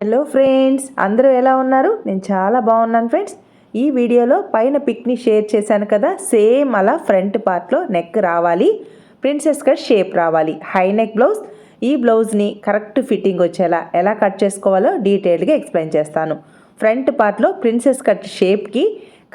Hello friends అందరూ ఎలా ఉన్నారు? నేను చాలా బాగున్నాను ఫ్రెండ్స్ ఈ వీడియోలో పైన పిక్ని షేర్ చేశాను కదా సేమ్ అలా ఫ్రంట్ పార్ట్లో నెక్ రావాలి ప్రిన్సెస్ కట్ షేప్ రావాలి హై నెక్ బ్లౌజ్ ఈ బ్లౌజ్ని కరెక్ట్ ఫిట్టింగ్ వచ్చేలా ఎలా కట్ చేసుకోవాలో డీటెయిల్గా ఎక్స్ప్లెయిన్ చేస్తాను. ఫ్రంట్ పార్ట్లో ప్రిన్సెస్ కట్ షేప్కి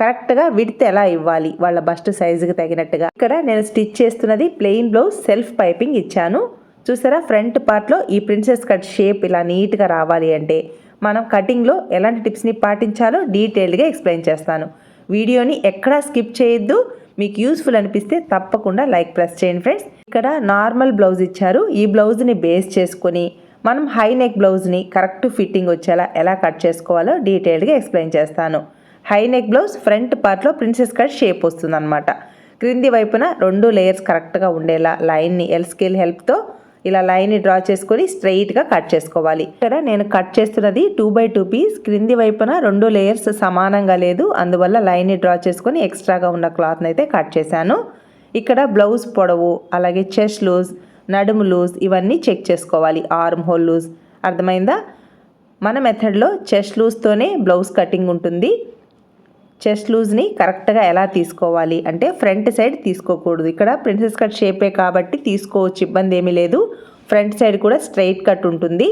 కరెక్ట్గా విడ్త్ ఎలా ఇవ్వాలి వాళ్ళ బస్ట్ సైజుకి తగినట్టుగా. ఇక్కడ నేను స్టిచ్ చేస్తున్నది ప్లెయిన్ బ్లౌజ్ సెల్ఫ్ పైపింగ్ ఇచ్చాను. చూసారా? ఫ్రంట్ పార్ట్లో ఈ ప్రిన్సెస్ కట్ షేప్ ఇలా నీట్గా రావాలి అంటే మనం కటింగ్లో ఎలాంటి టిప్స్ని పాటించాలో డీటెయిల్డ్గా ఎక్స్ప్లెయిన్ చేస్తాను. వీడియోని ఎక్కడా స్కిప్ చేయొద్దు. మీకు యూస్ఫుల్ అనిపిస్తే తప్పకుండా లైక్ ప్రెస్ చేయండి ఫ్రెండ్స్. ఇక్కడ నార్మల్ బ్లౌజ్ ఇచ్చారు. ఈ బ్లౌజ్ని బేస్ చేసుకొని మనం హై నెక్ బ్లౌజ్ని కరెక్ట్ ఫిట్టింగ్ వచ్చేలా ఎలా కట్ చేసుకోవాలో డీటెయిల్డ్గా ఎక్స్ప్లెయిన్ చేస్తాను. హై నెక్ బ్లౌజ్ ఫ్రంట్ పార్ట్లో ప్రిన్సెస్ కట్ షేప్ వస్తుందన్నమాట. క్రింది వైపున రెండు లేయర్స్ కరెక్ట్గా ఉండేలా లైన్ని ఎల్ స్కేల్ హెల్ప్తో ఇలా లైన్ని డ్రా చేసుకొని స్ట్రైట్గా కట్ చేసుకోవాలి. ఇక్కడ నేను కట్ చేస్తున్నది టూ బై టూ పీస్ క్రింది వైపున రెండు లేయర్స్ సమానంగా లేదు. అందువల్ల లైన్ని డ్రా చేసుకొని ఎక్స్ట్రాగా ఉన్న క్లాత్ని అయితే కట్ చేశాను. ఇక్కడ బ్లౌజ్ పొడవు అలాగే చెస్ట్ లూజ్ నడుము లూజ్ ఇవన్నీ చెక్ చేసుకోవాలి. ఆర్మ్ హోల్ లూజ్ అర్థమైందా? మన మెథడ్లో చెస్ట్ లూజ్తోనే బ్లౌజ్ కటింగ్ ఉంటుంది. చెస్ట్ లూజ్ని కరెక్ట్గా ఎలా తీసుకోవాలి అంటే ఫ్రంట్ సైడ్ తీసుకోకూడదు. ఇక్కడ ప్రిన్సెస్ కట్ షేపే కాబట్టి తీసుకోవచ్చు ఇబ్బంది ఏమీ లేదు. ఫ్రంట్ సైడ్ కూడా స్ట్రైట్ కట్ ఉంటుంది.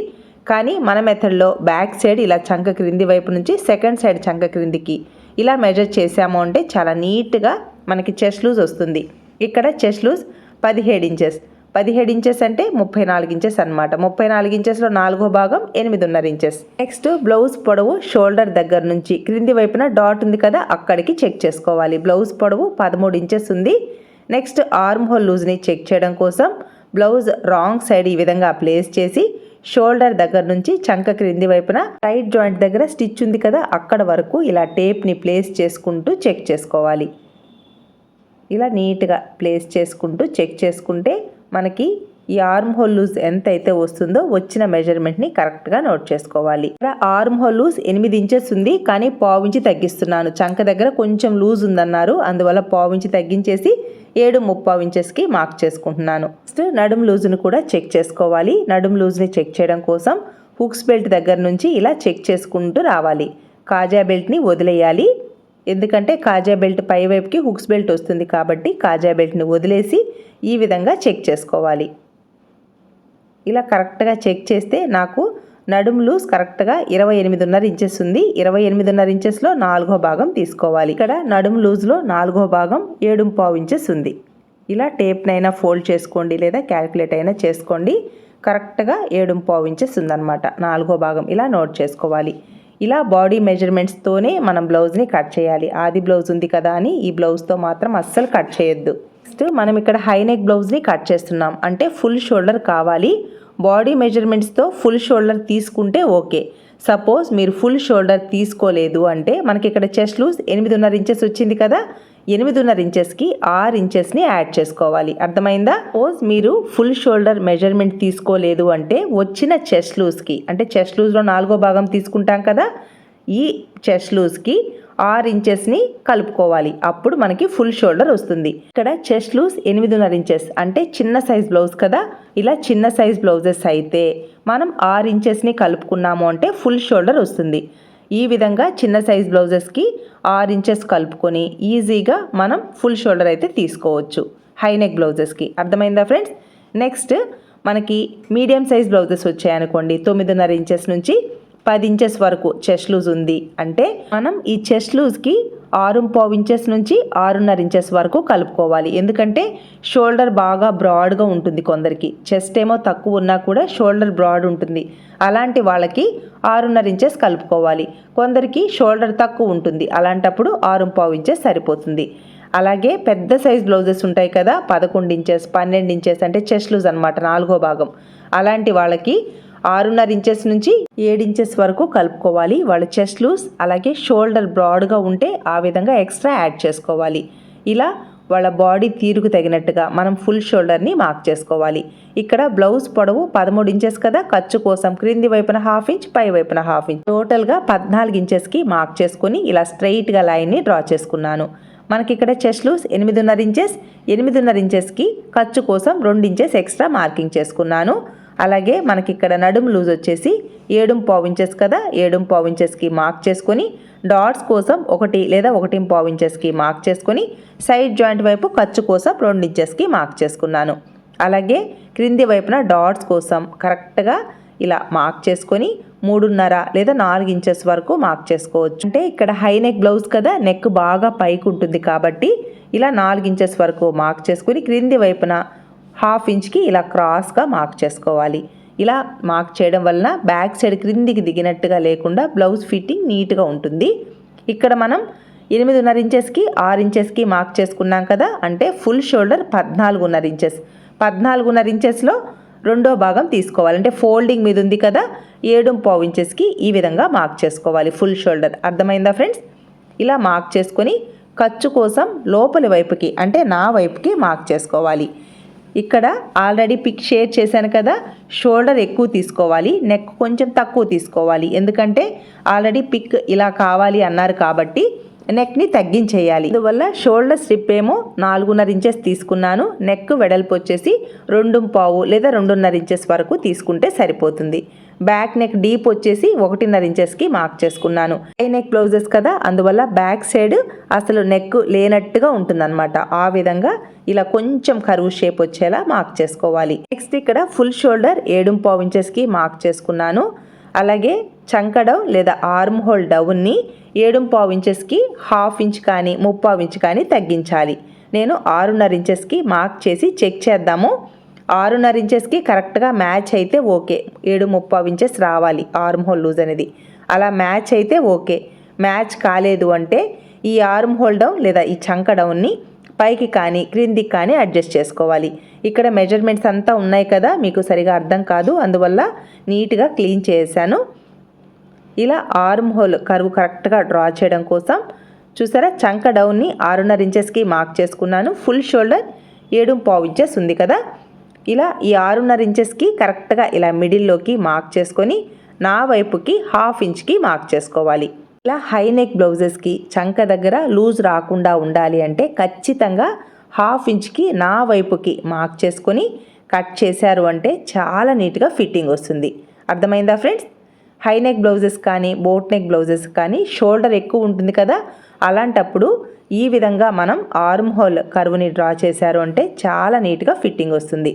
కానీ మన మెథడ్లో బ్యాక్ సైడ్ ఇలా చంక క్రింది వైపు నుంచి సెకండ్ సైడ్ చంక క్రిందికి ఇలా మెజర్ చేసాము అంటే చాలా నీట్గా మనకి చెస్ట్ లూజ్ వస్తుంది. ఇక్కడ చెస్ట్ లూజ్ పదిహేడు ఇంచెస్. పదిహేడు ఇంచెస్ అంటే ముప్పై నాలుగు ఇంచెస్ అనమాట ముప్పై నాలుగు ఇంచెస్లో నాలుగో భాగం ఎనిమిదిన్నర ఇంచెస్ నెక్స్ట్ బ్లౌజ్ పొడవు షోల్డర్ దగ్గర నుంచి క్రింది వైపున డాట్ ఉంది కదా అక్కడికి చెక్ చేసుకోవాలి. బ్లౌజ్ పొడవు పదమూడు ఇంచెస్ ఉంది. నెక్స్ట్ ఆర్మ్ హోల్ లూజ్ని చెక్ చేయడం కోసం బ్లౌజ్ రాంగ్ సైడ్ ఈ విధంగా ప్లేస్ చేసి షోల్డర్ దగ్గర నుంచి చంక క్రింది వైపున రైట్ జాయింట్ దగ్గర స్టిచ్ ఉంది కదా అక్కడ వరకు ఇలా టేప్ని ప్లేస్ చేసుకుంటూ చెక్ చేసుకోవాలి. ఇలా నీట్గా ప్లేస్ చేసుకుంటూ చెక్ చేసుకుంటే మనకి ఈ ఆర్మ్ హోల్ లూజ్ ఎంత అయితే వస్తుందో వచ్చిన మెజర్మెంట్ని కరెక్ట్గా నోట్ చేసుకోవాలి. ఇక్కడ ఆర్మ్ హోల్ లూజ్ ఎనిమిది ఇంచెస్ ఉంది కానీ పావు ఇంచి తగ్గిస్తున్నాను. చంక దగ్గర కొంచెం లూజ్ ఉందన్నారు అందువల్ల పావుంచి తగ్గించేసి ఏడు ముప్పావు ఇంచెస్కి మార్క్ చేసుకుంటున్నాను. నెక్స్ట్ నడుము లూజ్ను కూడా చెక్ చేసుకోవాలి. నడుము లూజ్ని చెక్ చేయడం కోసం హుక్స్ బెల్ట్ దగ్గర నుంచి ఇలా చెక్ చేసుకుంటూ రావాలి. కాజా బెల్ట్ని వదిలేయాలి. ఎందుకంటే కాజా బెల్ట్ పై వైపుకి హుక్స్ బెల్ట్ వస్తుంది కాబట్టి కాజా బెల్ట్ని వదిలేసి ఈ విధంగా చెక్ చేసుకోవాలి. ఇలా కరెక్ట్గా చెక్ చేస్తే నాకు నడుము లూజ్ కరెక్ట్గా ఇరవై ఎనిమిదిన్నర ఇంచెస్ ఉంది. ఇరవై ఎనిమిదిన్నర ఇంచెస్లో నాలుగో భాగం తీసుకోవాలి. ఇక్కడ నడుము లూజ్లో నాలుగో భాగం ఏడు పావు ఇంచెస్ ఉంది. ఇలా టేప్నైనా ఫోల్డ్ చేసుకోండి లేదా క్యాలిక్యులేట్ అయినా చేసుకోండి. కరెక్ట్గా ఏడు పావు ఇంచెస్ ఉందన్నమాట. నాలుగో భాగం ఇలా నోట్ చేసుకోవాలి. ఇలా బాడీ మెజర్మెంట్స్తోనే మనం బ్లౌజ్ని కట్ చేయాలి. ఆది బ్లౌజ్ ఉంది కదా అని ఈ బ్లౌజ్తో మాత్రం అస్సలు కట్ చేయొద్దు. నెక్స్ట్ మనం ఇక్కడ హై నెక్ బ్లౌజ్ని కట్ చేస్తున్నాం. అంటే ఫుల్ షోల్డర్ కావాలి. బాడీ మెజర్మెంట్స్తో ఫుల్ షోల్డర్ తీసుకుంటే ఓకే. సపోజ్ మీరు ఫుల్ షోల్డర్ తీసుకోలేదు అంటే మనకి ఇక్కడ చెస్ట్ లూజ్ ఎనిమిదిన్నర ఇంచెస్ వచ్చింది కదా. ఎనిమిదిన్నర ఇంచెస్కి ఆరు ఇంచెస్ని యాడ్ చేసుకోవాలి. అర్థమైందా? పోజ్ మీరు ఫుల్ షోల్డర్ మెజర్మెంట్ తీసుకోలేదు అంటే వచ్చిన చెస్ట్ లూజ్కి అంటే చెస్ట్ లూజ్లో నాలుగో భాగం తీసుకుంటాం కదా ఈ చెస్ట్ లూజ్కి ఆరు ఇంచెస్ని కలుపుకోవాలి. అప్పుడు మనకి ఫుల్ షోల్డర్ వస్తుంది. ఇక్కడ చెస్ట్ లూజ్ ఎనిమిదిన్నర ఇంచెస్ అంటే చిన్న సైజ్ బ్లౌజ్ కదా ఇలా చిన్న సైజ్ బ్లౌజెస్ అయితే మనం ఆరు ఇంచెస్ని కలుపుకున్నాము అంటే ఫుల్ షోల్డర్ వస్తుంది. ఈ విధంగా చిన్న సైజ్ బ్లౌజెస్కి ఆరు ఇంచెస్ కలుపుకొని ఈజీగా మనం ఫుల్ షోల్డర్ అయితే తీసుకోవచ్చు. హై నెక్ బ్లౌజెస్కి. అర్థమైందా ఫ్రెండ్స్? నెక్స్ట్ మనకి మీడియం సైజ్ బ్లౌజెస్ వచ్చాయనుకోండి తొమ్మిదిన్నర ఇంచెస్ నుంచి పది ఇంచెస్ వరకు చెస్ట్ లూజ్ ఉంది. అంటే మనం ఈ చెస్ట్ లూజ్కి ఆరు పావు ఇంచెస్ నుంచి ఆరున్నర ఇంచెస్ వరకు కలుపుకోవాలి. ఎందుకంటే షోల్డర్ బాగా బ్రాడ్గా ఉంటుంది కొందరికి. చెస్ట్ ఏమో తక్కువ ఉన్నా కూడా షోల్డర్ బ్రాడ్ ఉంటుంది. అలాంటి వాళ్ళకి ఆరున్నర ఇంచెస్ కలుపుకోవాలి. కొందరికి షోల్డర్ తక్కువ ఉంటుంది. అలాంటప్పుడు ఆరు పావు ఇంచెస్ సరిపోతుంది. అలాగే పెద్ద సైజ్ బ్లౌజెస్ ఉంటాయి కదా పదకొండు ఇంచెస్ పన్నెండు ఇంచెస్ అంటే చెస్ట్ లూజ్ అనమాట నాలుగో భాగం. అలాంటి వాళ్ళకి ఆరున్నర ఇంచెస్ నుంచి ఏడు ఇంచెస్ వరకు కలుపుకోవాలి. వాళ్ళ చెస్ట్ లూస్ అలాగే షోల్డర్ బ్రాడ్గా ఉంటే ఆ విధంగా ఎక్స్ట్రా యాడ్ చేసుకోవాలి. ఇలా వాళ్ళ బాడీ తీరుకు తగినట్టుగా మనం ఫుల్ షోల్డర్ని మార్క్ చేసుకోవాలి. ఇక్కడ బ్లౌజ్ పొడవు పదమూడు ఇంచెస్ కదా ఖర్చు కోసం క్రింది వైపున హాఫ్ ఇంచ్ పై వైపున హాఫ్ ఇంచ్ టోటల్గా పద్నాలుగు ఇంచెస్కి మార్క్ చేసుకుని ఇలా స్ట్రైట్గా లైన్ని డ్రా చేసుకున్నాను. మనకి ఇక్కడ చెస్ట్ లూస్ ఎనిమిదిన్నర ఇంచెస్ ఎనిమిదిన్నర ఇంచెస్కి ఖర్చు కోసం రెండు ఇంచెస్ ఎక్స్ట్రా మార్కింగ్ చేసుకున్నాను. అలాగే మనకి ఇక్కడ నడుము లూజ్ వచ్చేసి ఏడుం పావు ఇంచెస్ కదా ఏడుం పావు ఇంచెస్కి మార్క్ చేసుకొని డాట్స్ కోసం ఒకటి లేదా ఒకటి పావు ఇంచెస్కి మార్క్ చేసుకొని సైడ్ జాయింట్ వైపు ఖర్చు కోసం రెండు ఇంచెస్కి మార్క్ చేసుకున్నాను. అలాగే క్రింది వైపున డాట్స్ కోసం కరెక్ట్గా ఇలా మార్క్ చేసుకొని మూడున్నర లేదా నాలుగు ఇంచెస్ వరకు మార్క్ చేసుకోవచ్చు. అంటే ఇక్కడ హై నెక్ బ్లౌజ్ కదా నెక్ బాగా పైకి ఉంటుంది కాబట్టి ఇలా నాలుగు ఇంచెస్ వరకు మార్క్ చేసుకొని క్రింది వైపున హాఫ్ ఇంచ్కి ఇలా క్రాస్గా మార్క్ చేసుకోవాలి. ఇలా మార్క్ చేయడం వలన బ్యాక్ సైడ్ క్రిందికి దిగినట్టుగా లేకుండా బ్లౌజ్ ఫిట్టింగ్ నీట్గా ఉంటుంది. ఇక్కడ మనం ఎనిమిదిన్నర ఇంచెస్కి ఆరు ఇంచెస్కి మార్క్ చేసుకున్నాం కదా అంటే ఫుల్ షోల్డర్ పద్నాలుగున్నర ఇంచెస్. పద్నాలుగున్నర ఇంచెస్లో రెండో భాగం తీసుకోవాలి. అంటే ఫోల్డింగ్ మీద ఉంది కదా ఏడు పావు ఇంచెస్కి ఈ విధంగా మార్క్ చేసుకోవాలి ఫుల్ షోల్డర్. అర్థమైందా ఫ్రెండ్స్? ఇలా మార్క్ చేసుకొని ఖర్చు కోసం లోపలి వైపుకి అంటే నా వైపుకి మార్క్ చేసుకోవాలి. ఇక్కడ ఆల్రెడీ పిక్ షేర్ చేశాను కదా షోల్డర్ ఎక్కువ తీసుకోవాలి నెక్ కొంచెం తక్కువ తీసుకోవాలి. ఎందుకంటే ఆల్రెడీ పిక్ ఇలా కావాలి అన్నారు కాబట్టి నెక్ని తగ్గించేయాలి. అందువల్ల షోల్డర్ స్ట్రిప్ ఏమో నాలుగున్నర ఇంచెస్ తీసుకున్నాను నెక్ వెడల్పు వచ్చేసి రెండు పావు లేదా రెండున్నర ఇంచెస్ వరకు తీసుకుంటే సరిపోతుంది. బ్యాక్ నెక్ డీప్ వచ్చేసి ఒకటిన్నర ఇంచెస్కి మార్క్ చేసుకున్నాను. హై నెక్ బ్లౌజెస్ కదా అందువల్ల బ్యాక్ సైడ్ అసలు నెక్ లేనట్టుగా ఉంటుందన్నమాట. ఆ విధంగా ఇలా కొంచెం కరువు షేప్ వచ్చేలా మార్క్ చేసుకోవాలి. నెక్స్ట్ ఇక్కడ ఫుల్ షోల్డర్ ఏడు పావు ఇంచెస్కి మార్క్ చేసుకున్నాను. అలాగే చంకడవ్ లేదా ఆర్మ్ హోల్ డౌన్ని ఏడు పావు ఇంచెస్కి హాఫ్ ఇంచ్ కానీ ముప్పావు ఇంచ్ కానీ తగ్గించాలి. నేను ఆరున్నర ఇంచెస్కి మార్క్ చేసి చెక్ చేద్దాము. ఆరున్నర ఇంచెస్కి కరెక్ట్గా మ్యాచ్ అయితే ఓకే. ఏడు ముప్పావు ఇంచెస్ రావాలి ఆర్మ్ హోల్ లూజ్ అనేది. అలా మ్యాచ్ అయితే ఓకే. మ్యాచ్ కాలేదు అంటే ఈ ఆర్మ్ హోల్ డౌన్ లేదా ఈ చంక డౌన్ని పైకి కానీ క్రిందికి కానీ అడ్జస్ట్ చేసుకోవాలి. ఇక్కడ మెజర్మెంట్స్ అంతా ఉన్నాయి కదా మీకు సరిగా అర్థం కాదు. అందువల్ల నీట్గా క్లీన్ చేశాను. ఇలా ఆర్మ్ హోల్ కరువు కరెక్ట్గా డ్రా చేయడం కోసం చూసారా చంక డౌన్ని ఆరున్నర ఇంచెస్కి మార్క్ చేసుకున్నాను. ఫుల్ షోల్డర్ ఏడు పావు ఇంచెస్ ఉంది కదా. ఇలా ఈ ఆరున్నర ఇంచెస్కి కరెక్ట్గా ఇలా మిడిల్లోకి మార్క్ చేసుకొని నా వైపుకి హాఫ్ ఇంచ్కి మార్క్ చేసుకోవాలి. ఇలా హై నెక్ బ్లౌజెస్కి చంక దగ్గర లూజ్ రాకుండా ఉండాలి అంటే ఖచ్చితంగా హాఫ్ ఇంచ్కి నా వైపుకి మార్క్ చేసుకొని కట్ చేశారు అంటే చాలా నీట్గా ఫిట్టింగ్ వస్తుంది. అర్థమైందా ఫ్రెండ్స్? హై నెక్ బ్లౌజెస్ కానీ బోట్ నెక్ బ్లౌజెస్ కానీ షోల్డర్ ఎక్కువ ఉంటుంది కదా? అలాంటప్పుడు ఈ విధంగా మనం ఆర్మ్ హోల్ కరువుని డ్రా చేశారు అంటే చాలా నీట్గా ఫిట్టింగ్ వస్తుంది.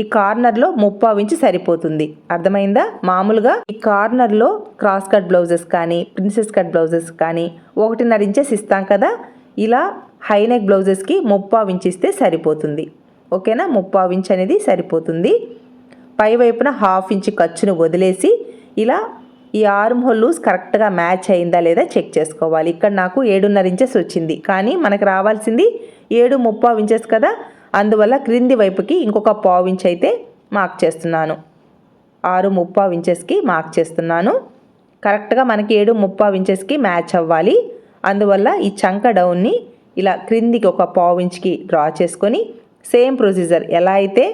ఈ కార్నర్లో ముప్పావు ఇంచు సరిపోతుంది. అర్థమైందా? మామూలుగా ఈ కార్నర్లో క్రాస్ కట్ బ్లౌజెస్ కానీ ప్రిన్సెస్ కట్ బ్లౌజెస్ కానీ ఒకటిన్నర ఇంచెస్ ఇస్తాం కదా? ఇలా హైనెక్ బ్లౌజెస్కి ముప్పావు ఇంచు ఇస్తే సరిపోతుంది. ఓకేనా? ముప్పావు ఇంచ్ అనేది సరిపోతుంది. పై వైపున హాఫ్ ఇంచ్ ఖర్చును వదిలేసి ఇలా ఈ ఆర్మ్ హోల్ లూజ్ కరెక్ట్గా మ్యాచ్ అయిందా లేదా చెక్ చేసుకోవాలి. ఇక్కడ నాకు ఏడున్నర ఇంచెస్ వచ్చింది. కానీ మనకు రావాల్సింది ఏడు ముప్పావు ఇంచెస్ కదా? అందువల్ల క్రింది వైపుకి ఇంకొక పావు ఇంచ్ అయితే మార్క్ చేస్తున్నాను. ఆరు ముప్పావు ఇంచెస్కి మార్క్ చేస్తున్నాను. కరెక్ట్గా మనకి ఏడు ముప్పావు ఇంచెస్కి మ్యాచ్ అవ్వాలి. అందువల్ల ఈ చంక డౌన్ని ఇలా క్రిందికి ఒక పావు ఇంచ్కి డ్రా చేసుకొని సేమ్ ప్రొసీజర్ ఎలా అయితే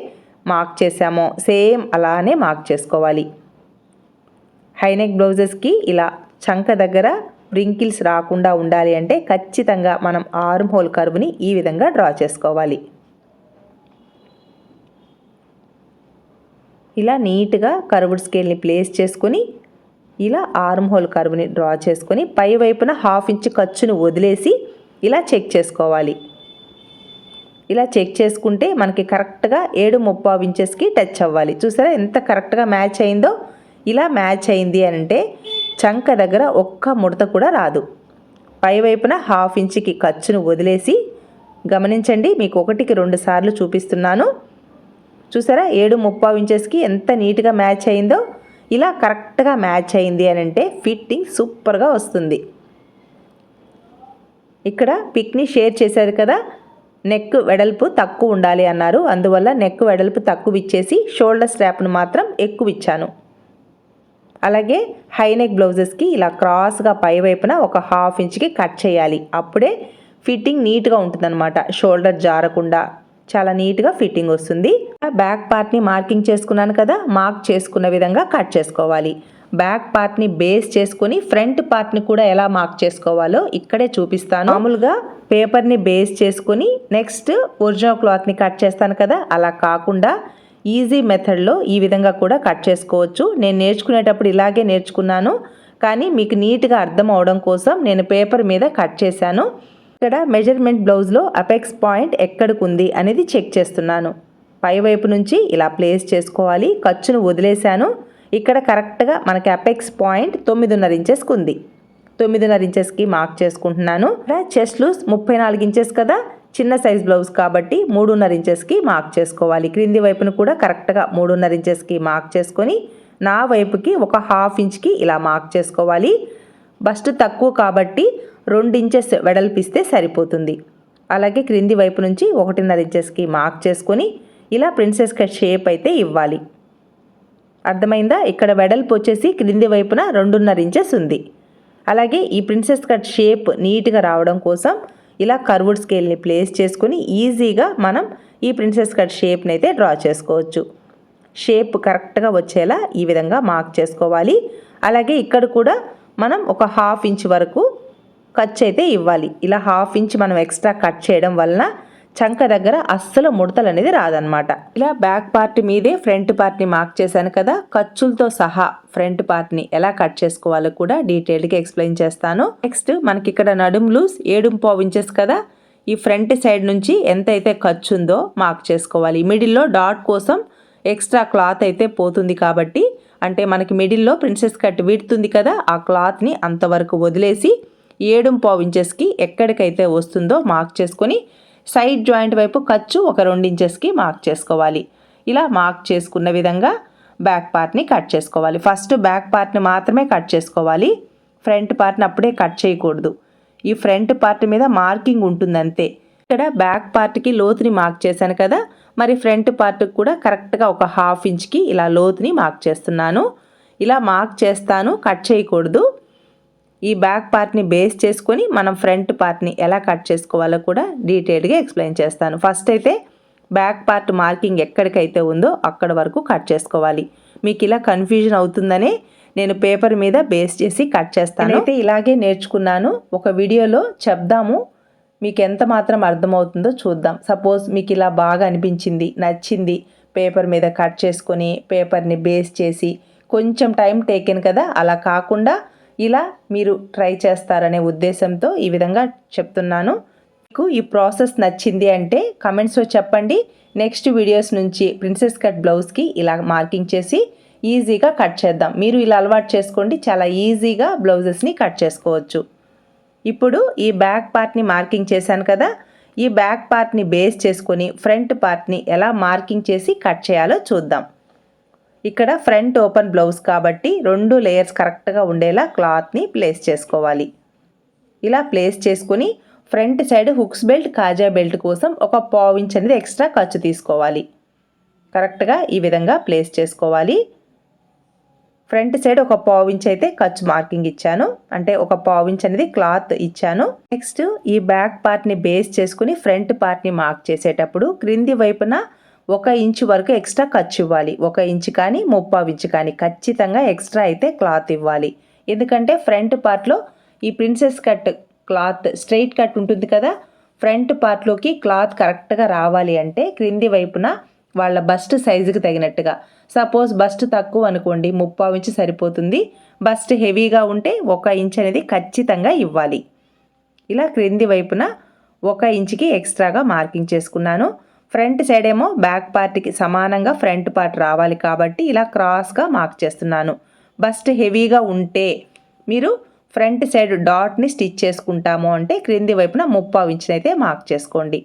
మార్క్ చేసామో సేమ్ అలానే మార్క్ చేసుకోవాలి. హైనెక్ బ్లౌజెస్కి ఇలా చంక దగ్గర రింకిల్స్ రాకుండా ఉండాలి అంటే ఖచ్చితంగా మనం ఆర్మ్ హోల్ కర్వ్ని ఈ విధంగా డ్రా చేసుకోవాలి. ఇలా నీట్గా కర్వ్డ్ స్కేల్ని ప్లేస్ చేసుకొని ఇలా ఆర్మ్ హోల్ కర్వ్ని డ్రా చేసుకొని పై వైపున హాఫ్ ఇంచ్ ఖర్చును వదిలేసి ఇలా చెక్ చేసుకోవాలి. ఇలా చెక్ చేసుకుంటే మనకి కరెక్ట్గా ఏడు ముప్పై ఇంచెస్కి టచ్ అవ్వాలి. చూసారా ఎంత కరెక్ట్గా మ్యాచ్ అయిందో? ఇలా మ్యాచ్ అయింది అంటే చంక దగ్గర ఒక్క ముడత కూడా రాదు. పై వైపున హాఫ్ ఇంచ్కి ఖర్చును వదిలేసి గమనించండి మీకు ఒకటికి రెండు సార్లు చూపిస్తున్నాను. చూసారా? ఏడు ముప్పావు ఇంచెస్కి ఎంత నీట్గా మ్యాచ్ అయిందో ఇలా కరెక్ట్గా మ్యాచ్ అయింది అని అంటే ఫిట్టింగ్ సూపర్గా వస్తుంది. ఇక్కడ పిక్ని షేర్ చేశారు కదా? నెక్ వెడల్పు తక్కువ ఉండాలి అన్నారు. అందువల్ల నెక్ వెడల్పు తక్కువ ఇచ్చేసి షోల్డర్ స్ట్రాప్ను మాత్రం ఎక్కువ ఇచ్చాను. అలాగే హై నెక్ బ్లౌజెస్కి ఇలా క్రాస్గా పై వైపున ఒక హాఫ్ ఇంచ్కి కట్ చేయాలి. అప్పుడే ఫిట్టింగ్ నీట్గా ఉంటుందన్నమాట. షోల్డర్ జారకుండా. చాలా నీట్గా ఫిట్టింగ్ వస్తుంది. బ్యాక్ పార్ట్ని మార్కింగ్ చేసుకున్నాను కదా మార్క్ చేసుకున్న విధంగా కట్ చేసుకోవాలి. బ్యాక్ పార్ట్ని బేస్ చేసుకొని ఫ్రంట్ పార్ట్ని కూడా ఎలా మార్క్ చేసుకోవాలో ఇక్కడే చూపిస్తాను. మామూలుగా పేపర్ని బేస్ చేసుకుని నెక్స్ట్ ఒరిజినల్ క్లాత్ని కట్ చేస్తాను కదా అలా కాకుండా ఈజీ మెథడ్లో ఈ విధంగా కూడా కట్ చేసుకోవచ్చు. నేను నేర్చుకునేటప్పుడు ఇలాగే నేర్చుకున్నాను. కానీ మీకు నీట్గా అర్థం అవడం కోసం నేను పేపర్ మీద కట్ చేశాను. ఇక్కడ మెజర్మెంట్ బ్లౌజ్లో అపెక్స్ పాయింట్ ఎక్కడికి ఉంది అనేది చెక్ చేస్తున్నాను. పై వైపు నుంచి ఇలా ప్లేస్ చేసుకోవాలి. ఖర్చును వదిలేశాను. ఇక్కడ కరెక్ట్గా మనకి అపెక్స్ పాయింట్ తొమ్మిదిన్నర ఇంచెస్కి ఉంది తొమ్మిదిన్నర ఇంచెస్కి మార్క్ చేసుకుంటున్నాను. చెస్ట్ లూస్ ముప్పై నాలుగు ఇంచెస్ కదా? చిన్న సైజ్ బ్లౌజ్ కాబట్టి మూడున్నర ఇంచెస్కి మార్క్ చేసుకోవాలి. క్రింది వైపును కూడా కరెక్ట్గా మూడున్నర ఇంచెస్కి మార్క్ చేసుకొని నా వైపుకి ఒక హాఫ్ ఇంచ్కి ఇలా మార్క్ చేసుకోవాలి. బస్ట్ తక్కువ కాబట్టి ఇంచెస్ వెడల్పిస్తే సరిపోతుంది. అలాగే క్రింది వైపు నుంచి ఒకటిన్నర ఇంచెస్కి మార్క్ చేసుకొని ఇలా ప్రిన్సెస్ కట్ షేప్ అయితే ఇవ్వాలి. అర్థమైందా? ఇక్కడ వెడల్పు వచ్చేసి క్రింది వైపున రెండున్నర ఇంచెస్ ఉంది. అలాగే ఈ ప్రిన్సెస్ కట్ షేప్ నీట్గా రావడం కోసం ఇలా కర్వుడ్ స్కేల్ని ప్లేస్ చేసుకుని ఈజీగా మనం ఈ ప్రిన్సెస్ కట్ షేప్ని అయితే డ్రా చేసుకోవచ్చు. షేప్ కరెక్ట్గా వచ్చేలా ఈ విధంగా మార్క్ చేసుకోవాలి. అలాగే ఇక్కడ కూడా మనం ఒక హాఫ్ ఇంచ్ వరకు కట్ అయితే ఇవ్వాలి. ఇలా హాఫ్ ఇంచ్ మనం ఎక్స్ట్రా కట్ చేయడం వలన చంక దగ్గర అస్సలు ముడతలు అనేది రాదనమాట ఇలా బ్యాక్ పార్ట్ మీదే ఫ్రంట్ పార్ట్ని మార్క్ చేశాను కదా ఖర్చులతో సహా ఫ్రంట్ పార్ట్ని ఎలా కట్ చేసుకోవాలో కూడా డీటెయిల్డ్గా ఎక్స్ప్లెయిన్ చేస్తాను. నెక్స్ట్ మనకి ఇక్కడ నడుము లూస్ ఏడు పావు ఇంచెస్ కదా ఈ ఫ్రంట్ సైడ్ నుంచి ఎంత అయితే ఖర్చు ఉందో మార్క్ చేసుకోవాలి. మిడిల్లో డాట్ కోసం ఎక్స్ట్రా క్లాత్ అయితే పోతుంది కాబట్టి అంటే మనకి మిడిల్లో ప్రిన్సెస్ కట్ విడుతుంది కదా ఆ క్లాత్ని అంతవరకు వదిలేసి ఏడుం పావు ఇంచెస్కి ఎక్కడికైతే వస్తుందో మార్క్ చేసుకొని సైడ్ జాయింట్ వైపు ఖర్చు ఒక రెండు ఇంచెస్కి మార్క్ చేసుకోవాలి. ఇలా మార్క్ చేసుకున్న విధంగా బ్యాక్ పార్ట్ని కట్ చేసుకోవాలి. ఫస్ట్ బ్యాక్ పార్ట్ని మాత్రమే కట్ చేసుకోవాలి. ఫ్రంట్ పార్ట్ని అప్పుడే కట్ చేయకూడదు. ఈ ఫ్రంట్ పార్ట్ మీద మార్కింగ్ ఉంటుందంతే. ఇక్కడ బ్యాక్ పార్ట్కి లోతుని మార్క్ చేశాను కదా మరి ఫ్రంట్ పార్ట్కి కూడా కరెక్ట్గా ఒక హాఫ్ ఇంచ్కి ఇలా లోతుని మార్క్ చేస్తున్నాను. ఇలా మార్క్ చేస్తాను కట్ చేయకూడదు. ఈ బ్యాక్ పార్ట్ని బేస్ చేసుకొని మనం ఫ్రంట్ పార్ట్ని ఎలా కట్ చేసుకోవాలో కూడా డీటెయిల్గా ఎక్స్ప్లెయిన్ చేస్తాను. ఫస్ట్ అయితే బ్యాక్ పార్ట్ మార్కింగ్ ఎక్కడికైతే ఉందో అక్కడ వరకు కట్ చేసుకోవాలి. మీకు ఇలా కన్ఫ్యూజన్ అవుతుందనే నేను పేపర్ మీద బేస్ చేసి కట్ చేస్తాను. అయితే ఇలాగే నేర్చుకున్నాను. ఒక వీడియోలో చెప్దాము. మీకు ఎంత మాత్రం అర్థమవుతుందో చూద్దాం. సపోజ్ మీకు ఇలా బాగా అనిపించింది నచ్చింది పేపర్ మీద కట్ చేసుకొని పేపర్ని బేస్ చేసి కొంచెం టైం టేకెన్ కదా? అలా కాకుండా ఇలా మీరు ట్రై చేస్తారనే ఉద్దేశంతో ఈ విధంగా చెప్తున్నాను. మీకు ఈ ప్రాసెస్ నచ్చింది అంటే కమెంట్స్లో చెప్పండి. నెక్స్ట్ వీడియోస్ నుంచి ప్రిన్సెస్ కట్ బ్లౌజ్కి ఇలా మార్కింగ్ చేసి ఈజీగా కట్ చేద్దాం. మీరు ఇలా అలవాటు చేసుకోండి. చాలా ఈజీగా బ్లౌజెస్ని కట్ చేసుకోవచ్చు. ఇప్పుడు ఈ బ్యాక్ పార్ట్ని మార్కింగ్ చేశాను కదా. ఈ బ్యాక్ పార్ట్ని బేస్ చేసుకొని ఫ్రంట్ పార్ట్ని ఎలా మార్కింగ్ చేసి కట్ చేయాలో చూద్దాం. ఇక్కడ ఫ్రంట్ ఓపెన్ బ్లౌజ్ కాబట్టి రెండు లేయర్స్ కరెక్ట్గా ఉండేలా క్లాత్ని ప్లేస్ చేసుకోవాలి. ఇలా ప్లేస్ చేసుకుని ఫ్రంట్ సైడ్ హుక్స్ బెల్ట్ కాజా బెల్ట్ కోసం ఒక పావించ్ అనేది ఎక్స్ట్రా ఖర్చు తీసుకోవాలి. కరెక్ట్గా ఈ విధంగా ప్లేస్ చేసుకోవాలి. ఫ్రంట్ సైడ్ ఒక పావించ్ అయితే ఖర్చు మార్కింగ్ ఇచ్చాను. అంటే ఒక పావించ్ అనేది క్లాత్ ఇచ్చాను. నెక్స్ట్ ఈ బ్యాక్ పార్ట్ని బేస్ చేసుకుని ఫ్రంట్ పార్ట్ని మార్క్ చేసేటప్పుడు క్రింది వైపున ఒక ఇంచు వరకు ఎక్స్ట్రా ఖర్చు ఇవ్వాలి. ఒక ఇంచు కానీ ముప్పావు ఇంచు కానీ ఖచ్చితంగా ఎక్స్ట్రా అయితే క్లాత్ ఇవ్వాలి. ఎందుకంటే ఫ్రంట్ పార్ట్లో ఈ princess cut cloth straight cut ఉంటుంది కదా ఫ్రంట్ పార్ట్లోకి క్లాత్ కరెక్ట్గా రావాలి అంటే క్రింది వైపున వాళ్ళ బస్ట్ సైజుకి తగినట్టుగా. సపోజ్ బస్ట్ తక్కువ అనుకోండి ముప్పావు ఇంచు సరిపోతుంది. బస్ట్ హెవీగా ఉంటే ఒక ఇంచ్ అనేది ఖచ్చితంగా ఇవ్వాలి. ఇలా క్రింది వైపున ఒక ఇంచుకి ఎక్స్ట్రాగా మార్కింగ్ చేసుకున్నాను. ఫ్రంట్ సైడ్ ఏమో బ్యాక్ పార్ట్కి సమానంగా ఫ్రంట్ పార్ట్ రావాలి కాబట్టి ఇలా క్రాస్గా మార్క్ చేస్తున్నాను. బస్ట్ హెవీగా ఉంటే మీరు ఫ్రంట్ సైడ్ డాట్ని స్టిచ్ చేసుకుంటాము అంటే క్రింది వైపున ముప్పావు ఇంచునైతే మార్క్ చేసుకోండి.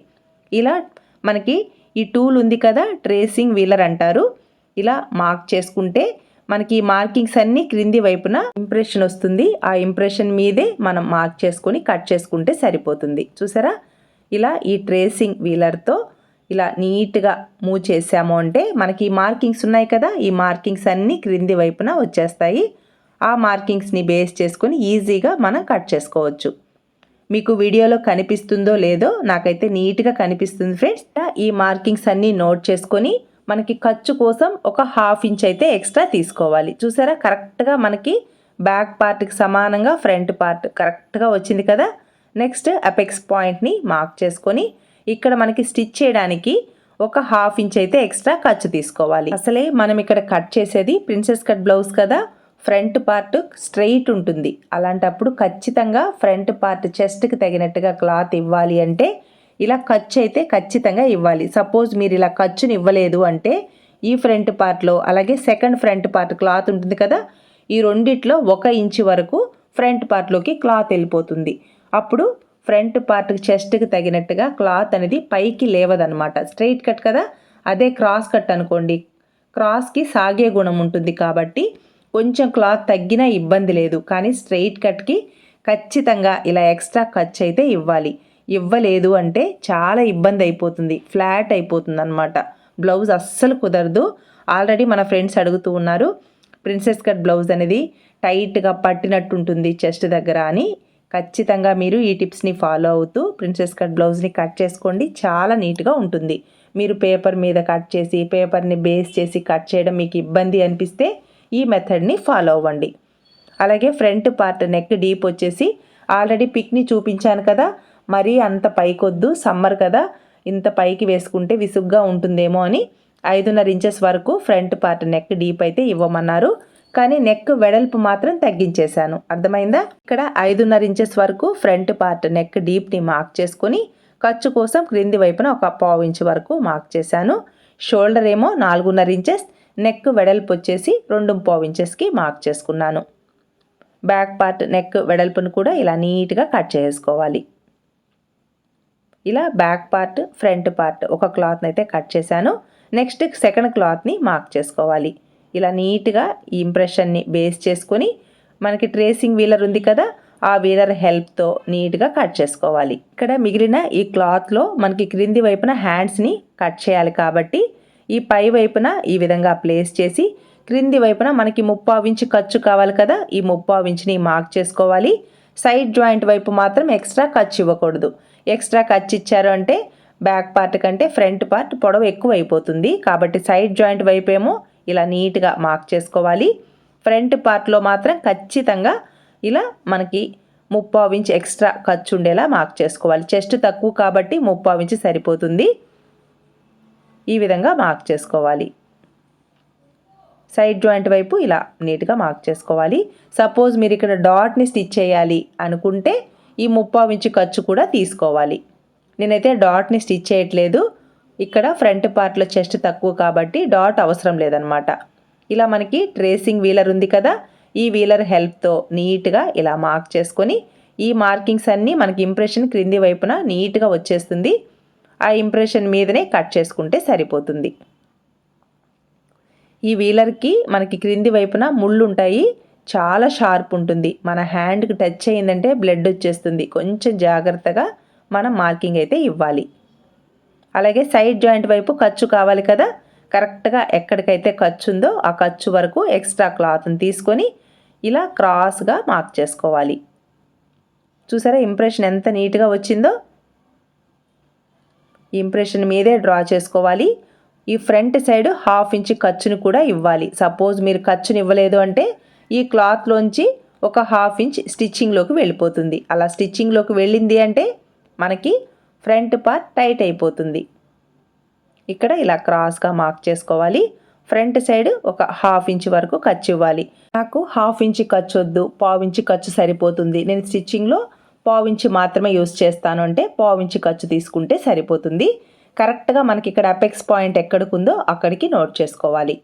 ఇలా మనకి ఈ టూల్ ఉంది కదా ట్రేసింగ్ వీలర్ అంటారు. ఇలా మార్క్ చేసుకుంటే మనకి ఈ మార్కింగ్స్ అన్నీ క్రింది వైపున ఇంప్రెషన్ వస్తుంది. ఆ ఇంప్రెషన్ మీదే మనం మార్క్ చేసుకొని కట్ చేసుకుంటే సరిపోతుంది. చూసారా? ఇలా ఈ ట్రేసింగ్ వీలర్తో ఇలా నీట్గా మూవ్ చేసాము అంటే మనకి ఈ మార్కింగ్స్ ఉన్నాయి కదా ఈ మార్కింగ్స్ అన్నీ క్రింది వైపున వచ్చేస్తాయి. ఆ మార్కింగ్స్ని బేస్ చేసుకొని ఈజీగా మనం కట్ చేసుకోవచ్చు. మీకు వీడియోలో కనిపిస్తుందో లేదో నాకైతే నీట్గా కనిపిస్తుంది ఫ్రెండ్స్. ఈ మార్కింగ్స్ అన్నీ నోట్ చేసుకొని మనకి ఖర్చు కోసం ఒక హాఫ్ ఇంచ్ అయితే ఎక్స్ట్రా తీసుకోవాలి. చూసారా? కరెక్ట్గా మనకి బ్యాక్ పార్ట్కి సమానంగా ఫ్రంట్ పార్ట్ కరెక్ట్గా వచ్చింది కదా? నెక్స్ట్ అపెక్స్ పాయింట్ని మార్క్ చేసుకొని ఇక్కడ మనకి స్టిచ్ చేయడానికి ఒక హాఫ్ ఇంచ్ అయితే ఎక్స్ట్రా ఖర్చు తీసుకోవాలి. అసలే మనం ఇక్కడ కట్ చేసేది ప్రిన్సెస్ కట్ బ్లౌజ్ కదా ఫ్రంట్ పార్ట్ స్ట్రెయిట్ ఉంటుంది. అలాంటప్పుడు ఖచ్చితంగా ఫ్రంట్ పార్ట్ చెస్ట్కి తగినట్టుగా క్లాత్ ఇవ్వాలి అంటే ఇలా ఖర్చు అయితే ఖచ్చితంగా ఇవ్వాలి. సపోజ్ మీరు ఇలా ఖర్చుని ఇవ్వలేదు అంటే ఈ ఫ్రంట్ పార్ట్లో అలాగే సెకండ్ ఫ్రంట్ పార్ట్ క్లాత్ ఉంటుంది కదా ఈ రెండిట్లో ఒక ఇంచు వరకు ఫ్రంట్ పార్ట్లోకి క్లాత్ వెళ్ళిపోతుంది. అప్పుడు ఫ్రంట్ పార్ట్కి చెస్ట్కి తగినట్టుగా క్లాత్ అనేది పైకి లేవదనమాట స్ట్రైట్ కట్ కదా? అదే క్రాస్ కట్ అనుకోండి. క్రాస్కి సాగే గుణం ఉంటుంది కాబట్టి కొంచెం క్లాత్ తగ్గినా ఇబ్బంది లేదు. కానీ స్ట్రైట్ కట్కి ఖచ్చితంగా ఇలా ఎక్స్ట్రా ఖర్చు అయితే ఇవ్వాలి. ఇవ్వలేదు అంటే చాలా ఇబ్బంది అయిపోతుంది. ఫ్లాట్ అయిపోతుంది అనమాట బ్లౌజ్ అస్సలు కుదరదు. ఆల్రెడీ మన ఫ్రెండ్స్ అడుగుతూ ఉన్నారు ప్రిన్సెస్ కట్ బ్లౌజ్ అనేది టైట్గా పట్టినట్టు ఉంటుంది చెస్ట్ దగ్గర అని. ఖచ్చితంగా మీరు ఈ టిప్స్ని ఫాలో అవుతూ ప్రిన్సెస్ కట్ బ్లౌజ్ని కట్ చేసుకోండి. చాలా నీట్గా ఉంటుంది. మీరు పేపర్ మీద కట్ చేసి పేపర్ని బేస్ చేసి కట్ చేయడం మీకు ఇబ్బంది అనిపిస్తే ఈ మెథడ్ని ఫాలో అవ్వండి. అలాగే ఫ్రంట్ పార్ట్ నెక్ డీప్ వచ్చేసి ఆల్రెడీ పిక్ని చూపించాను కదా మరీ అంత పైకొద్దు సమ్మర్ కదా ఇంత పైకి వేసుకుంటే విసుగ్గా ఉంటుందేమో అని ఐదున్నర ఇంచెస్ వరకు ఫ్రంట్ పార్ట్ నెక్ డీప్ అయితే ఇవ్వమన్నారు. కానీ నెక్ వెడల్పు మాత్రం తగ్గించేశాను. అర్థమైందా? ఇక్కడ ఐదున్నర ఇంచెస్ వరకు ఫ్రంట్ పార్ట్ నెక్ డీప్ని మార్క్ చేసుకుని ఖర్చు కోసం క్రింది వైపున ఒక పావు ఇంచ్ వరకు మార్క్ చేశాను. షోల్డర్ ఏమో నాలుగున్నర ఇంచెస్ నెక్ వెడల్పు వచ్చేసి రెండు పావు ఇంచెస్కి మార్క్ చేసుకున్నాను. బ్యాక్ పార్ట్ నెక్ వెడల్పును కూడా ఇలా నీట్గా కట్ చేసుకోవాలి. ఇలా బ్యాక్ పార్ట్ ఫ్రంట్ పార్ట్ ఒక క్లాత్ని అయితే కట్ చేశాను. నెక్స్ట్ సెకండ్ క్లాత్ని మార్క్ చేసుకోవాలి. ఇలా నీట్గా ఈ ఇంప్రెషన్ని బేస్ చేసుకొని మనకి ట్రేసింగ్ వీలర్ ఉంది కదా ఆ వీలర్ హెల్ప్తో నీట్గా కట్ చేసుకోవాలి. ఇక్కడ మిగిలిన ఈ క్లాత్లో మనకి క్రింది వైపున హ్యాండ్స్ని కట్ చేయాలి కాబట్టి ఈ పై వైపున ఈ విధంగా ప్లేస్ చేసి క్రింది వైపున మనకి ముప్పావు ఇంచు ఖర్చు కావాలి కదా ఈ ముప్పావు ఇంచుని మార్క్ చేసుకోవాలి. సైడ్ జాయింట్ వైపు మాత్రం ఎక్స్ట్రా ఖర్చు ఇవ్వకూడదు. ఎక్స్ట్రా ఖర్చు ఇచ్చారు అంటే బ్యాక్ పార్ట్ కంటే ఫ్రంట్ పార్ట్ పొడవు ఎక్కువ అయిపోతుంది కాబట్టి సైడ్ జాయింట్ వైపు ఏమో ఇలా నీట్గా మార్క్ చేసుకోవాలి. ఫ్రంట్ పార్ట్లో మాత్రం ఖచ్చితంగా ఇలా మనకి ముప్పావు ఇంచ్ ఎక్స్ట్రా ఖర్చు ఉండేలా మార్క్ చేసుకోవాలి. చెస్ట్ తక్కువ కాబట్టి ముప్పావు ఇంచ్ సరిపోతుంది. ఈ విధంగా మార్క్ చేసుకోవాలి. సైడ్ జాయింట్ వైపు ఇలా నీట్గా మార్క్ చేసుకోవాలి. సపోజ్ మీరు ఇక్కడ డాట్ని స్టిచ్ చేయాలి అనుకుంటే ఈ ముప్పావు ఇంచు ఖర్చు కూడా తీసుకోవాలి. నేనైతే డాట్ని స్టిచ్ చేయట్లేదు. ఇక్కడ ఫ్రంట్ పార్ట్లో చెస్ట్ తక్కువ కాబట్టి డాట్ అవసరం లేదనమాట ఇలా మనకి ట్రేసింగ్ వీలర్ ఉంది కదా ఈ వీలర్ హెల్ప్తో నీట్గా ఇలా మార్క్ చేసుకొని ఈ మార్కింగ్స్ అన్నీ మనకి ఇంప్రెషన్ క్రింది వైపున నీట్గా వచ్చేస్తుంది. ఆ ఇంప్రెషన్ మీదనే కట్ చేసుకుంటే సరిపోతుంది. ఈ వీలర్కి మనకి క్రింది వైపున ముళ్ళు ఉంటాయి. చాలా షార్ప్ ఉంటుంది. మన హ్యాండ్కి టచ్ అయిందంటే బ్లడ్ వచ్చేస్తుంది. కొంచెం జాగ్రత్తగా మనం మార్కింగ్ అయితే ఇవ్వాలి. అలాగే సైడ్ జాయింట్ వైపు ఖర్చు కావాలి కదా. కరెక్ట్గా ఎక్కడికైతే ఖర్చు ఉందో ఆ ఖర్చు వరకు ఎక్స్ట్రా క్లాత్ని తీసుకొని ఇలా క్రాస్గా మార్క్ చేసుకోవాలి. చూసారా ఇంప్రెషన్ ఎంత నీట్గా వచ్చిందో? ఇంప్రెషన్ మీదే డ్రా చేసుకోవాలి. ఈ ఫ్రంట్ సైడ్ హాఫ్ ఇంచ్ ఖర్చును కూడా ఇవ్వాలి. సపోజ్ మీరు ఖర్చుని ఇవ్వలేదు అంటే ఈ క్లాత్లోంచి ఒక హాఫ్ ఇంచ్ స్టిచ్చింగ్లోకి వెళ్ళిపోతుంది. అలా స్టిచ్చింగ్లోకి వెళ్ళింది అంటే మనకి ఫ్రంట్ పార్ట్ టైట్ అయిపోతుంది. ఇక్కడ ఇలా క్రాస్గా మార్క్ చేసుకోవాలి. ఫ్రంట్ సైడ్ ఒక హాఫ్ ఇంచ్ వరకు ఖర్చు ఇవ్వాలి. నాకు హాఫ్ ఇంచ్ ఖర్చు వద్దు పావు ఇంచ్ ఖర్చు సరిపోతుంది. నేను స్టిచ్చింగ్లో పావించి మాత్రమే యూస్ చేస్తాను అంటే పావించి ఖర్చు తీసుకుంటే సరిపోతుంది. కరెక్ట్గా మనకి ఇక్కడ అపెక్స్ పాయింట్ ఎక్కడికుందో అక్కడికి నోట్ చేసుకోవాలి.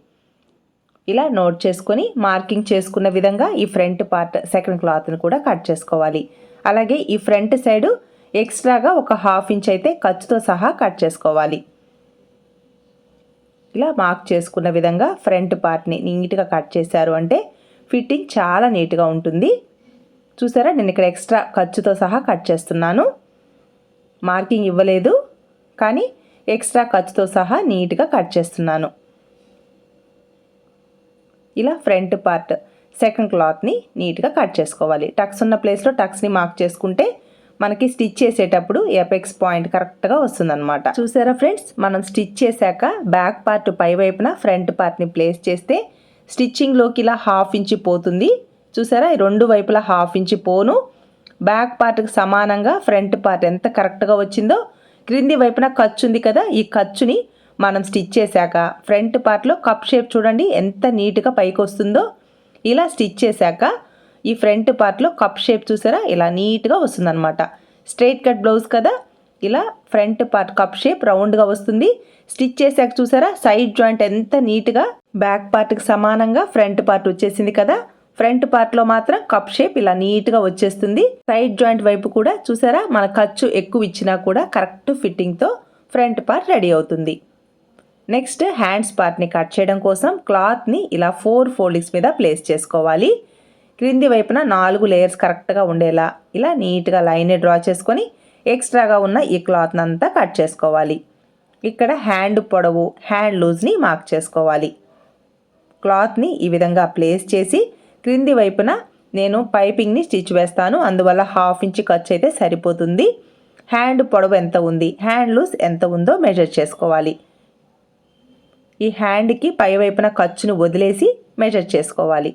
ఇలా నోట్ చేసుకొని మార్కింగ్ చేసుకున్న విధంగా ఈ ఫ్రంట్ పార్ట్ సెకండ్ క్లాత్ని కూడా కట్ చేసుకోవాలి. అలాగే ఈ ఫ్రంట్ సైడు ఎక్స్ట్రాగా ఒక హాఫ్ ఇంచ్ అయితే ఖర్చుతో సహా కట్ చేసుకోవాలి. ఇలా మార్క్ చేసుకున్న విధంగా ఫ్రంట్ పార్ట్ని నీట్గా కట్ చేశారు అంటే ఫిట్టింగ్ చాలా నీట్గా ఉంటుంది. చూసారా? నేను ఇక్కడ ఎక్స్ట్రా ఖర్చుతో సహా కట్ చేస్తున్నాను. మార్కింగ్ ఇవ్వలేదు కానీ ఎక్స్ట్రా ఖర్చుతో సహా నీట్గా కట్ చేస్తున్నాను. ఇలా ఫ్రంట్ పార్ట్ సెకండ్ క్లాత్ని నీట్గా కట్ చేసుకోవాలి. టక్స్ ఉన్న ప్లేస్లో టక్స్ని మార్క్ చేసుకుంటే మనకి స్టిచ్ చేసేటప్పుడు ఎపెక్స్ పాయింట్ కరెక్ట్గా వస్తుందన్నమాట. చూసారా ఫ్రెండ్స్? మనం స్టిచ్ చేశాక బ్యాక్ పార్ట్ పై వైపున ఫ్రంట్ పార్ట్ని ప్లేస్ చేస్తే స్టిచ్చింగ్లోకి ఇలా హాఫ్ ఇంచ్ పోతుంది. చూసారా? ఈ రెండు వైపులా హాఫ్ ఇంచ్ పోను. బ్యాక్ పార్ట్కి సమానంగా ఫ్రంట్ పార్ట్ ఎంత కరెక్ట్గా వచ్చిందో క్రింది వైపున ఖర్చు ఉంది కదా ఈ ఖర్చుని మనం స్టిచ్ చేశాక ఫ్రంట్ పార్ట్లో కప్ షేప్ చూడండి ఎంత నీట్గా పైకి వస్తుందో. ఇలా స్టిచ్ చేశాక ఈ ఫ్రంట్ పార్ట్లో కప్ షేప్ చూసారా? ఇలా నీట్గా వస్తుందన్నమాట. స్ట్రైట్ కట్ బ్లౌజ్ కదా? ఇలా ఫ్రంట్ పార్ట్ కప్ షేప్ రౌండ్గా వస్తుంది. స్టిచ్ చేశాక చూసారా? సైడ్ జాయింట్ ఎంత నీట్గా బ్యాక్ పార్ట్కి సమానంగా ఫ్రంట్ పార్ట్ వచ్చేసింది కదా? ఫ్రంట్ పార్ట్లో మాత్రం కప్ షేప్ ఇలా నీట్గా వచ్చేస్తుంది. సైడ్ జాయింట్ వైపు కూడా చూసారా? మన ఖర్చు ఎక్కువ ఇచ్చినా కూడా కరెక్ట్ ఫిట్టింగ్తో ఫ్రంట్ పార్ట్ రెడీ అవుతుంది. నెక్స్ట్ హ్యాండ్స్ పార్ట్ని కట్ చేయడం కోసం క్లాత్ని ఇలా ఫోర్ ఫోల్డింగ్స్ మీద ప్లేస్ చేసుకోవాలి. క్రింది వైపున నాలుగు లేయర్స్ కరెక్ట్గా ఉండేలా ఇలా నీట్గా లైన్ డ్రా చేసుకొని ఎక్స్ట్రాగా ఉన్న ఈ క్లాత్ని అంతా కట్ చేసుకోవాలి. ఇక్కడ హ్యాండ్ పొడవు హ్యాండ్ లూజ్ని మార్క్ చేసుకోవాలి. క్లాత్ని ఈ విధంగా ప్లేస్ చేసి క్రింది వైపున నేను పైపింగ్ని స్టిచ్ వేస్తాను. అందువల్ల హాఫ్ ఇంచ్ ఖర్చు అయితే సరిపోతుంది. హ్యాండ్ పొడవు ఎంత ఉంది హ్యాండ్ లూజ్ ఎంత ఉందో మెజర్ చేసుకోవాలి. ఈ హ్యాండ్కి పై వైపున ఖర్చును వదిలేసి మెజర్ చేసుకోవాలి.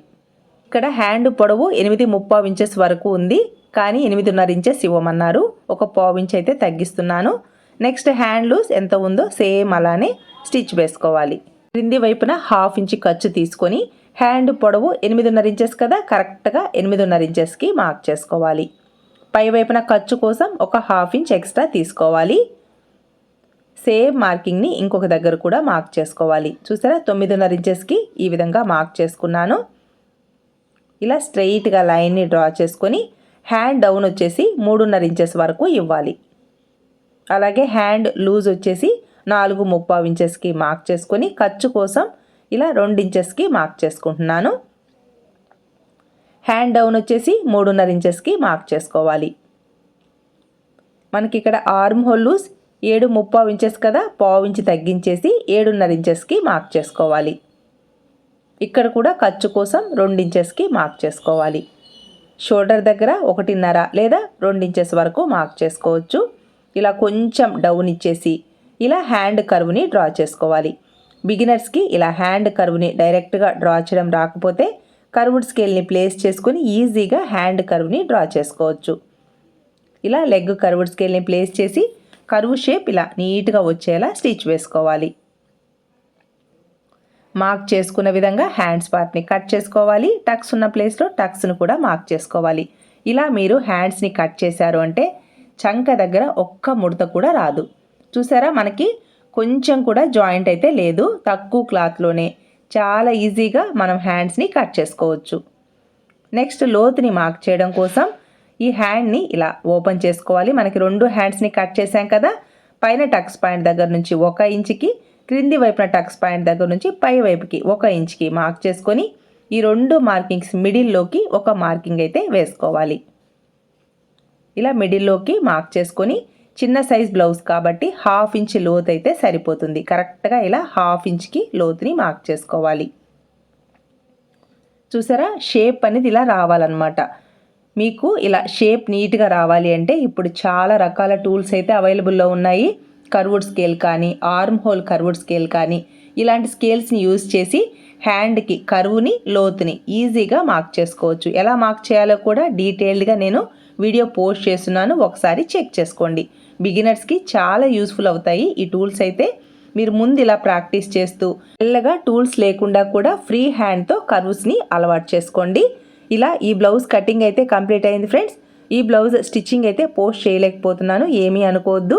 ఇక్కడ హ్యాండ్ పొడవు ఎనిమిది ముప్పావు ఇంచెస్ వరకు ఉంది కానీ ఎనిమిదిన్నర ఇంచెస్ ఇవ్వమన్నారు. ఒక పావు ఇంచ్ అయితే తగ్గిస్తున్నాను. నెక్స్ట్ హ్యాండ్ లూస్ ఎంత ఉందో సేమ్ అలానే స్టిచ్ వేసుకోవాలి. క్రింది వైపున హాఫ్ ఇంచ్ ఖర్చు తీసుకొని హ్యాండ్ పొడవు ఎనిమిదిన్నర ఇంచెస్ కదా కరెక్ట్గా ఎనిమిదిన్నర ఇంచెస్కి మార్క్ చేసుకోవాలి. పై వైపున ఖర్చు కోసం ఒక హాఫ్ ఇంచ్ ఎక్స్ట్రా తీసుకోవాలి. సేమ్ మార్కింగ్ని ఇంకొక దగ్గర కూడా మార్క్ చేసుకోవాలి. చూసారా తొమ్మిదిన్నర ఇంచెస్కి ఈ విధంగా మార్క్ చేసుకున్నాను. ఇలా స్ట్రెయిట్గా లైన్ని డ్రా చేసుకొని హ్యాండ్ డౌన్ వచ్చేసి మూడున్నర ఇంచెస్ వరకు ఇవ్వాలి. అలాగే హ్యాండ్ లూజ్ వచ్చేసి నాలుగు ముప్పావు ఇంచెస్కి మార్క్ చేసుకొని ఖర్చు కోసం ఇలా రెండు ఇంచెస్కి మార్క్ చేసుకుంటున్నాను. హ్యాండ్ డౌన్ వచ్చేసి మూడున్నర ఇంచెస్కి మార్క్ చేసుకోవాలి. మనకి ఇక్కడ ఆర్మ్ హోల్ లూజ్ ఏడు ముప్పావు ఇంచెస్ కదా పావు ఇంచు తగ్గించేసి ఏడున్నర ఇంచెస్కి మార్క్ చేసుకోవాలి. ఇక్కడ కూడా ఖర్చు కోసం రెండు ఇంచెస్కి మార్క్ చేసుకోవాలి. షోల్డర్ దగ్గర ఒకటిన్నర లేదా రెండు ఇంచెస్ వరకు మార్క్ చేసుకోవచ్చు. ఇలా కొంచెం డౌన్ ఇచ్చేసి ఇలా హ్యాండ్ కర్వ్ని డ్రా చేసుకోవాలి. బిగినర్స్కి ఇలా హ్యాండ్ కర్వ్ని డైరెక్ట్గా డ్రా చేయడం రాకపోతే కర్వ్డ్ స్కేల్ని ప్లేస్ చేసుకుని ఈజీగా హ్యాండ్ కర్వ్ని డ్రా చేసుకోవచ్చు. ఇలా లెగ్ కర్వ్డ్ స్కేల్ని ప్లేస్ చేసి కరువు షేప్ ఇలా నీట్గా వచ్చేలా స్టిచ్ వేసుకోవాలి. మార్క్ చేసుకున్న విధంగా హ్యాండ్స్ పార్ట్ని కట్ చేసుకోవాలి. టక్స్ ఉన్న ప్లేస్లో టక్స్ను కూడా మార్క్ చేసుకోవాలి. ఇలా మీరు హ్యాండ్స్ని కట్ చేశారు అంటే చంక దగ్గర ఒక్క ముడత కూడా రాదు. చూసారా? మనకి కొంచెం కూడా జాయింట్ అయితే లేదు. తక్కువ క్లాత్లోనే చాలా ఈజీగా మనం హ్యాండ్స్ని కట్ చేసుకోవచ్చు. నెక్స్ట్ లోతుని మార్క్ చేయడం కోసం ఈ హ్యాండ్ని ఇలా ఓపెన్ చేసుకోవాలి. మనకి రెండు హ్యాండ్స్ని కట్ చేసాం కదా? పైన టక్స్ పాయింట్ దగ్గర నుంచి ఒక ఇంచుకి క్రింది వైపున టక్స్ పాయింట్ దగ్గర నుంచి పై వైపుకి ఒక ఇంచుకి మార్క్ చేసుకొని ఈ రెండు మార్కింగ్స్ మిడిల్లోకి ఒక మార్కింగ్ అయితే వేసుకోవాలి. ఇలా మిడిల్లోకి మార్క్ చేసుకొని చిన్న సైజ్ బ్లౌజ్ కాబట్టి హాఫ్ ఇంచ్ లోత్ అయితే సరిపోతుంది. కరెక్ట్గా ఇలా హాఫ్ ఇంచ్కి లోతుని మార్క్ చేసుకోవాలి. చూసారా? షేప్ అనేది ఇలా రావాలన్నమాట. మీకు ఇలా షేప్ నీట్గా రావాలి అంటే ఇప్పుడు చాలా రకాల టూల్స్ అయితే అవైలబుల్లో ఉన్నాయి. కర్వుడ్ స్కేల్ కానీ ఆర్మ్ హోల్ కర్వుడ్ స్కేల్ కానీ ఇలాంటి స్కేల్స్ని యూజ్ చేసి హ్యాండ్కి కరువుని లోతుని ఈజీగా మార్క్ చేసుకోవచ్చు. ఎలా మార్క్ చేయాలో కూడా డీటెయిల్డ్గా నేను వీడియో పోస్ట్ చేస్తున్నాను. ఒకసారి చెక్ చేసుకోండి. బిగినర్స్కి చాలా యూస్ఫుల్ అవుతాయి ఈ టూల్స్ అయితే. మీరు ముందు ఇలా ప్రాక్టీస్ చేస్తూ మెల్లగా టూల్స్ లేకుండా కూడా ఫ్రీ హ్యాండ్తో కర్వ్స్ని అలవాటు చేసుకోండి. ఇలా ఈ బ్లౌజ్ కటింగ్ అయితే కంప్లీట్ అయింది ఫ్రెండ్స్. ఈ బ్లౌజ్ స్టిచ్చింగ్ అయితే పోస్ట్ చేయలేకపోతున్నాను. ఏమీ అనుకోవద్దు.